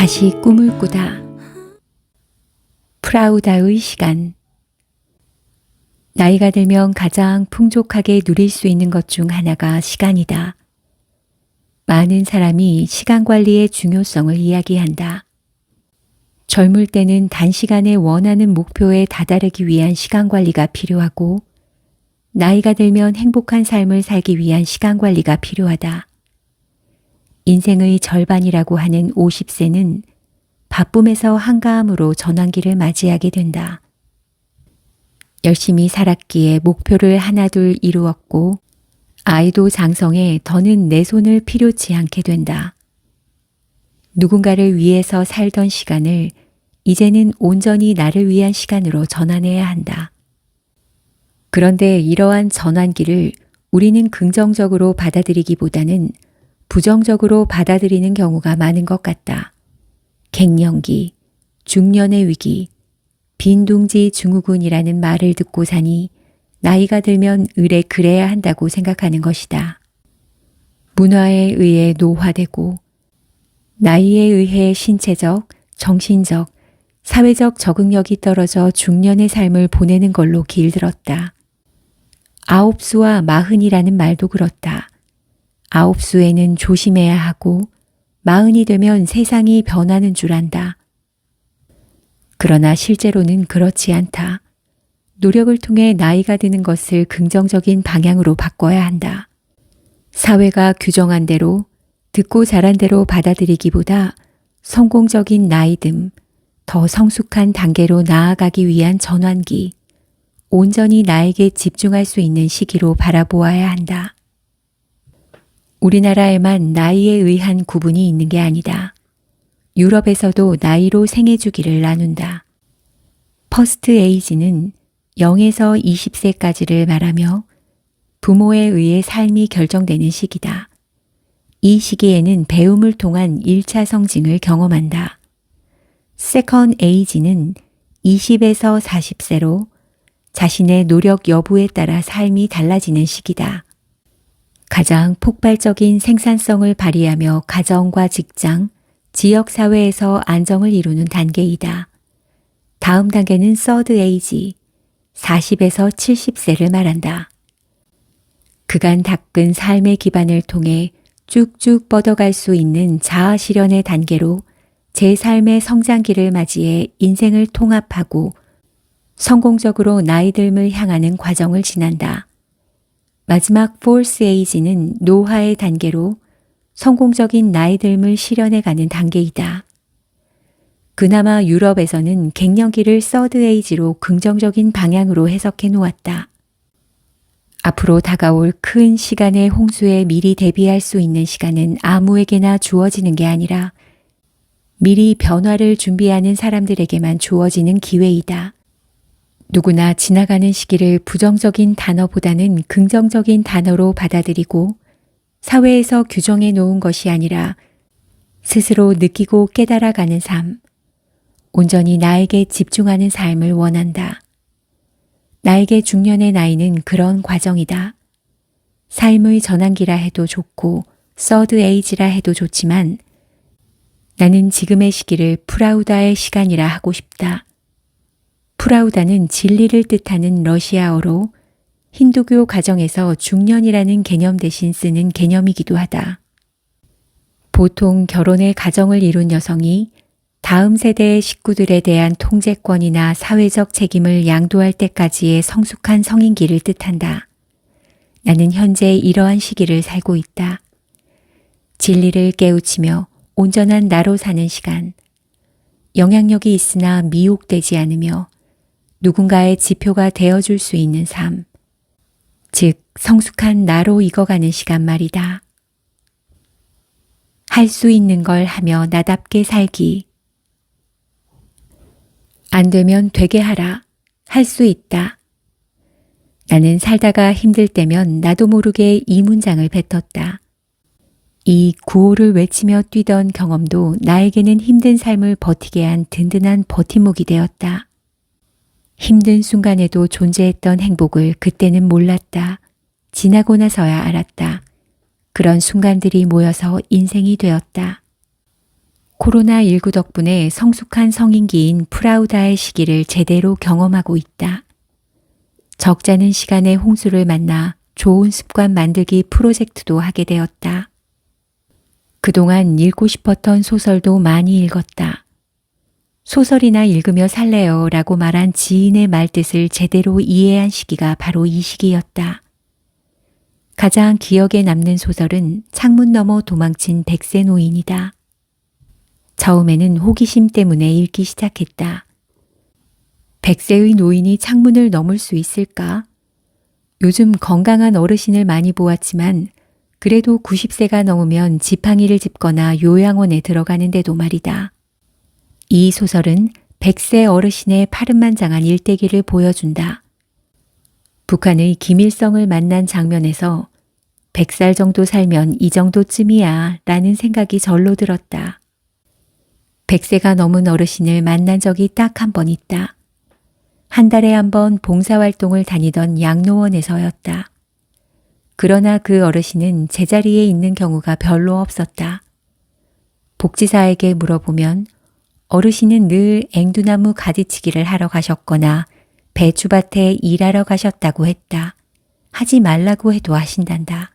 다시 꿈을 꾸다. 프라우다의 시간. 나이가 들면 가장 풍족하게 누릴 수 있는 것 중 하나가 시간이다. 많은 사람이 시간 관리의 중요성을 이야기한다. 젊을 때는 단시간에 원하는 목표에 다다르기 위한 시간 관리가 필요하고, 나이가 들면 행복한 삶을 살기 위한 시간 관리가 필요하다. 인생의 절반이라고 하는 50세는 바쁨에서 한가함으로 전환기를 맞이하게 된다. 열심히 살았기에 목표를 하나둘 이루었고, 아이도 장성해 더는 내 손을 필요치 않게 된다. 누군가를 위해서 살던 시간을 이제는 온전히 나를 위한 시간으로 전환해야 한다. 그런데 이러한 전환기를 우리는 긍정적으로 받아들이기보다는 부정적으로 받아들이는 경우가 많은 것 같다. 갱년기, 중년의 위기, 빈둥지 증후군이라는 말을 듣고 사니 나이가 들면 의뢰 그래야 한다고 생각하는 것이다. 문화에 의해 노화되고 나이에 의해 신체적, 정신적, 사회적 적응력이 떨어져 중년의 삶을 보내는 걸로 길들었다. 아홉 수와 마흔이라는 말도 그렇다. 아홉 수에는 조심해야 하고 마흔이 되면 세상이 변하는 줄 안다. 그러나 실제로는 그렇지 않다. 노력을 통해 나이가 드는 것을 긍정적인 방향으로 바꿔야 한다. 사회가 규정한 대로 듣고 자란 대로 받아들이기보다 성공적인 나이듦, 더 성숙한 단계로 나아가기 위한 전환기, 온전히 나에게 집중할 수 있는 시기로 바라보아야 한다. 우리나라에만 나이에 의한 구분이 있는 게 아니다. 유럽에서도 나이로 생애 주기를 나눈다. 퍼스트 에이지는 0에서 20세까지를 말하며 부모에 의해 삶이 결정되는 시기다. 이 시기에는 배움을 통한 1차 성징을 경험한다. 세컨 에이지는 20에서 40세로 자신의 노력 여부에 따라 삶이 달라지는 시기다. 가장 폭발적인 생산성을 발휘하며 가정과 직장, 지역 사회에서 안정을 이루는 단계이다. 다음 단계는 서드 에이지, 40에서 70세를 말한다. 그간 닦은 삶의 기반을 통해 쭉쭉 뻗어갈 수 있는 자아 실현의 단계로 제 삶의 성장기를 맞이해 인생을 통합하고 성공적으로 나이듦을 향하는 과정을 지난다. 마지막 포스 에이지는 노화의 단계로 성공적인 나이듦을 실현해가는 단계이다. 그나마 유럽에서는 갱년기를 서드 에이지로 긍정적인 방향으로 해석해 놓았다. 앞으로 다가올 큰 시간의 홍수에 미리 대비할 수 있는 시간은 아무에게나 주어지는 게 아니라 미리 변화를 준비하는 사람들에게만 주어지는 기회이다. 누구나 지나가는 시기를 부정적인 단어보다는 긍정적인 단어로 받아들이고 사회에서 규정해 놓은 것이 아니라 스스로 느끼고 깨달아가는 삶, 온전히 나에게 집중하는 삶을 원한다. 나에게 중년의 나이는 그런 과정이다. 삶의 전환기라 해도 좋고 서드 에이지라 해도 좋지만 나는 지금의 시기를 프라우다의 시간이라 하고 싶다. 프라우다는 진리를 뜻하는 러시아어로 힌두교 가정에서 중년이라는 개념 대신 쓰는 개념이기도 하다. 보통 결혼의 가정을 이룬 여성이 다음 세대의 식구들에 대한 통제권이나 사회적 책임을 양도할 때까지의 성숙한 성인기를 뜻한다. 나는 현재 이러한 시기를 살고 있다. 진리를 깨우치며 온전한 나로 사는 시간. 영향력이 있으나 미혹되지 않으며 누군가의 지표가 되어줄 수 있는 삶. 즉, 성숙한 나로 익어가는 시간 말이다. 할 수 있는 걸 하며 나답게 살기. 안 되면 되게 하라. 할 수 있다. 나는 살다가 힘들 때면 나도 모르게 이 문장을 뱉었다. 이 구호를 외치며 뛰던 경험도 나에게는 힘든 삶을 버티게 한 든든한 버팀목이 되었다. 힘든 순간에도 존재했던 행복을 그때는 몰랐다. 지나고 나서야 알았다. 그런 순간들이 모여서 인생이 되었다. 코로나19 덕분에 성숙한 성인기인 프라우다의 시기를 제대로 경험하고 있다. 적잖은 시간에 홍수를 만나 좋은 습관 만들기 프로젝트도 하게 되었다. 그동안 읽고 싶었던 소설도 많이 읽었다. 소설이나 읽으며 살래요 라고 말한 지인의 말뜻을 제대로 이해한 시기가 바로 이 시기였다. 가장 기억에 남는 소설은 창문 너머 도망친 백세 노인이다. 처음에는 호기심 때문에 읽기 시작했다. 백세의 노인이 창문을 넘을 수 있을까? 요즘 건강한 어르신을 많이 보았지만 그래도 90세가 넘으면 지팡이를 짚거나 요양원에 들어가는데도 말이다. 이 소설은 백세 어르신의 파릇만 장한 일대기를 보여준다. 북한의 김일성을 만난 장면에서 100살 정도 살면 이 정도쯤이야 라는 생각이 절로 들었다. 100세가 넘은 어르신을 만난 적이 딱 한 번 있다. 한 달에 한 번 봉사활동을 다니던 양로원에서였다. 그러나 그 어르신은 제자리에 있는 경우가 별로 없었다. 복지사에게 물어보면 어르신은 늘 앵두나무 가지치기를 하러 가셨거나 배추밭에 일하러 가셨다고 했다. 하지 말라고 해도 하신단다.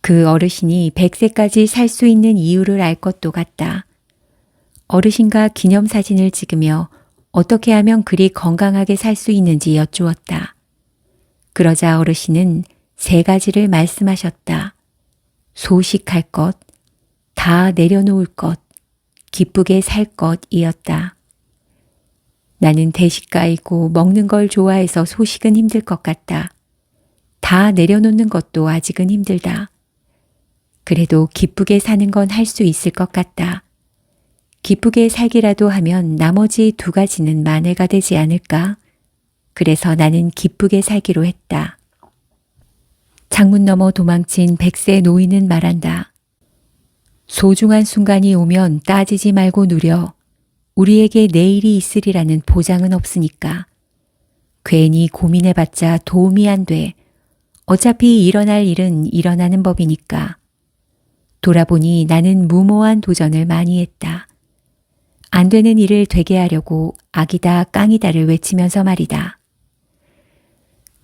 그 어르신이 100세까지 살 수 있는 이유를 알 것도 같다. 어르신과 기념사진을 찍으며 어떻게 하면 그리 건강하게 살 수 있는지 여쭈었다. 그러자 어르신은 세 가지를 말씀하셨다. 소식할 것, 다 내려놓을 것, 기쁘게 살 것이었다. 나는 대식가이고 먹는 걸 좋아해서 소식은 힘들 것 같다. 다 내려놓는 것도 아직은 힘들다. 그래도 기쁘게 사는 건 할 수 있을 것 같다. 기쁘게 살기라도 하면 나머지 두 가지는 만회가 되지 않을까? 그래서 나는 기쁘게 살기로 했다. 창문 너머 도망친 백세 노인은 말한다. 소중한 순간이 오면 따지지 말고 누려 우리에게 내일이 있으리라는 보장은 없으니까. 괜히 고민해봤자 도움이 안 돼. 어차피 일어날 일은 일어나는 법이니까. 돌아보니 나는 무모한 도전을 많이 했다. 안 되는 일을 되게 하려고 악이다 깡이다를 외치면서 말이다.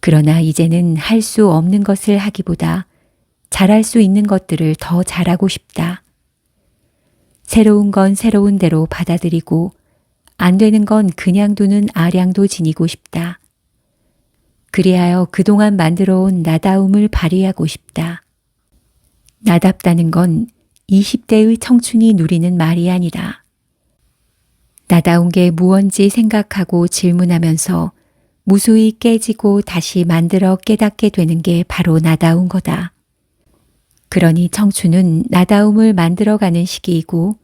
그러나 이제는 할 수 없는 것을 하기보다 잘할 수 있는 것들을 더 잘하고 싶다. 새로운 건 새로운 대로 받아들이고 안 되는 건 그냥 두는 아량도 지니고 싶다. 그리하여 그동안 만들어 온 나다움을 발휘하고 싶다. 나답다는 건 20대의 청춘이 누리는 말이 아니다. 나다운 게 무언지 생각하고 질문하면서 무수히 깨지고 다시 만들어 깨닫게 되는 게 바로 나다운 거다. 그러니 청춘은 나다움을 만들어가는 시기이고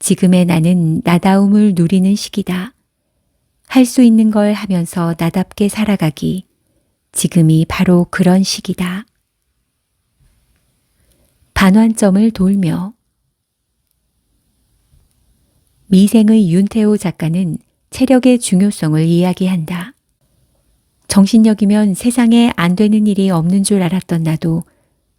지금의 나는 나다움을 누리는 시기다. 할 수 있는 걸 하면서 나답게 살아가기. 지금이 바로 그런 시기다. 반환점을 돌며 미생의 윤태호 작가는 체력의 중요성을 이야기한다. 정신력이면 세상에 안 되는 일이 없는 줄 알았던 나도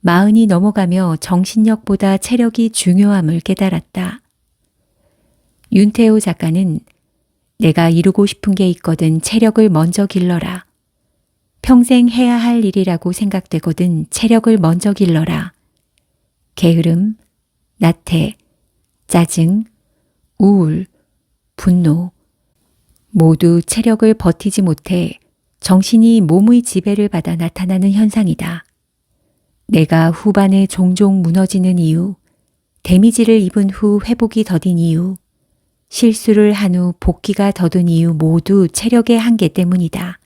마흔이 넘어가며 정신력보다 체력이 중요함을 깨달았다. 윤태호 작가는 내가 이루고 싶은 게 있거든 체력을 먼저 길러라. 평생 해야 할 일이라고 생각되거든 체력을 먼저 길러라. 게으름, 나태, 짜증, 우울, 분노 모두 체력을 버티지 못해 정신이 몸의 지배를 받아 나타나는 현상이다. 내가 후반에 종종 무너지는 이유, 데미지를 입은 후 회복이 더딘 이유, 실수를 한 후 복귀가 더딘 이유 모두 체력의 한계 때문이다.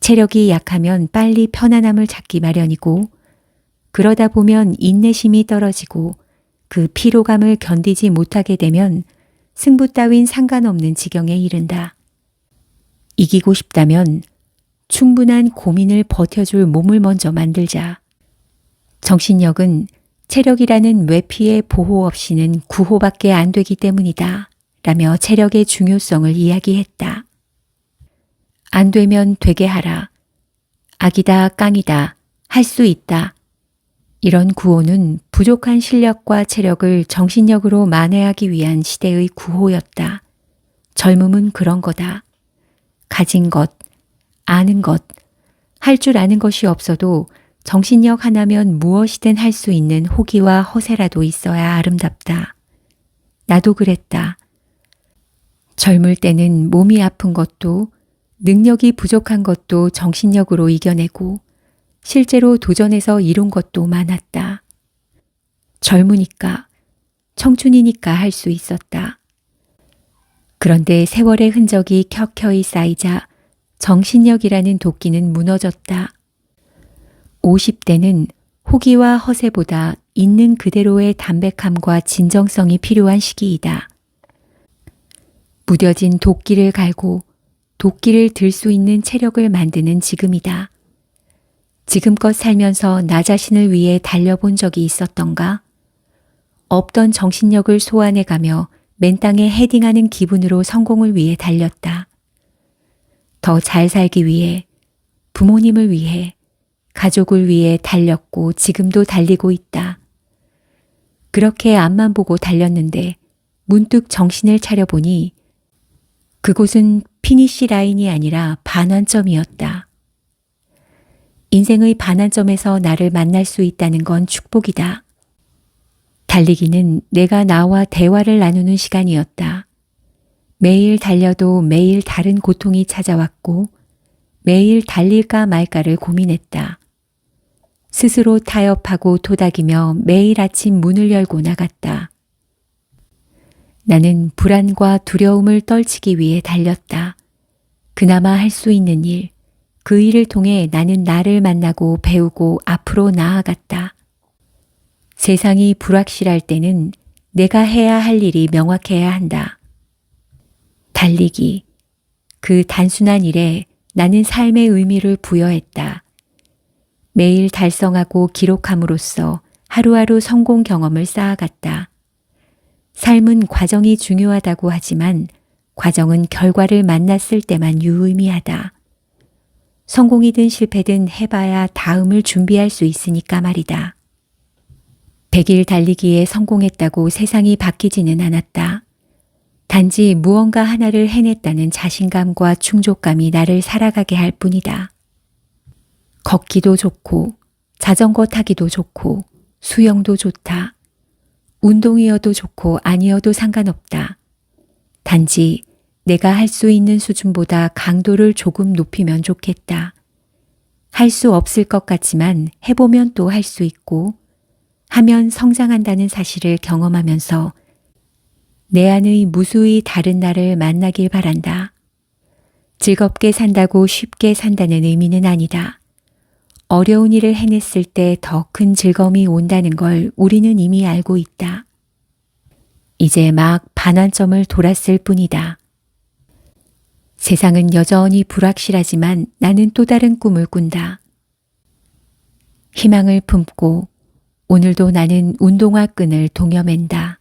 체력이 약하면 빨리 편안함을 찾기 마련이고, 그러다 보면 인내심이 떨어지고 그 피로감을 견디지 못하게 되면 승부 따윈 상관없는 지경에 이른다. 이기고 싶다면 충분한 고민을 버텨줄 몸을 먼저 만들자. 정신력은 체력이라는 외피의 보호 없이는 구호밖에 안 되기 때문이다. 라며 체력의 중요성을 이야기했다. 안 되면 되게 하라. 악이다, 깡이다. 할 수 있다. 이런 구호는 부족한 실력과 체력을 정신력으로 만회하기 위한 시대의 구호였다. 젊음은 그런 거다. 가진 것, 아는 것, 할 줄 아는 것이 없어도 정신력 하나면 무엇이든 할 수 있는 호기와 허세라도 있어야 아름답다. 나도 그랬다. 젊을 때는 몸이 아픈 것도 능력이 부족한 것도 정신력으로 이겨내고 실제로 도전해서 이룬 것도 많았다. 젊으니까, 청춘이니까 할 수 있었다. 그런데 세월의 흔적이 켜켜이 쌓이자 정신력이라는 도끼는 무너졌다. 50대는 호기와 허세보다 있는 그대로의 담백함과 진정성이 필요한 시기이다. 무뎌진 도끼를 갈고 도끼를 들 수 있는 체력을 만드는 지금이다. 지금껏 살면서 나 자신을 위해 달려본 적이 있었던가? 없던 정신력을 소환해 가며 맨 땅에 헤딩하는 기분으로 성공을 위해 달렸다. 더 잘 살기 위해, 부모님을 위해, 가족을 위해 달렸고 지금도 달리고 있다. 그렇게 앞만 보고 달렸는데 문득 정신을 차려보니 그곳은 피니시 라인이 아니라 반환점이었다. 인생의 반환점에서 나를 만날 수 있다는 건 축복이다. 달리기는 내가 나와 대화를 나누는 시간이었다. 매일 달려도 매일 다른 고통이 찾아왔고 매일 달릴까 말까를 고민했다. 스스로 타협하고 토닥이며 매일 아침 문을 열고 나갔다. 나는 불안과 두려움을 떨치기 위해 달렸다. 그나마 할 수 있는 일, 그 일을 통해 나는 나를 만나고 배우고 앞으로 나아갔다. 세상이 불확실할 때는 내가 해야 할 일이 명확해야 한다. 달리기. 그 단순한 일에 나는 삶의 의미를 부여했다. 매일 달성하고 기록함으로써 하루하루 성공 경험을 쌓아갔다. 삶은 과정이 중요하다고 하지만 과정은 결과를 만났을 때만 유의미하다. 성공이든 실패든 해봐야 다음을 준비할 수 있으니까 말이다. 100일 달리기에 성공했다고 세상이 바뀌지는 않았다. 단지 무언가 하나를 해냈다는 자신감과 충족감이 나를 살아가게 할 뿐이다. 걷기도 좋고, 자전거 타기도 좋고, 수영도 좋다. 운동이어도 좋고 아니어도 상관없다. 단지 내가 할 수 있는 수준보다 강도를 조금 높이면 좋겠다. 할 수 없을 것 같지만 해보면 또 할 수 있고, 하면 성장한다는 사실을 경험하면서 내 안의 무수히 다른 나를 만나길 바란다. 즐겁게 산다고 쉽게 산다는 의미는 아니다. 어려운 일을 해냈을 때 더 큰 즐거움이 온다는 걸 우리는 이미 알고 있다. 이제 막 반환점을 돌았을 뿐이다. 세상은 여전히 불확실하지만 나는 또 다른 꿈을 꾼다. 희망을 품고 오늘도 나는 운동화 끈을 동여맨다.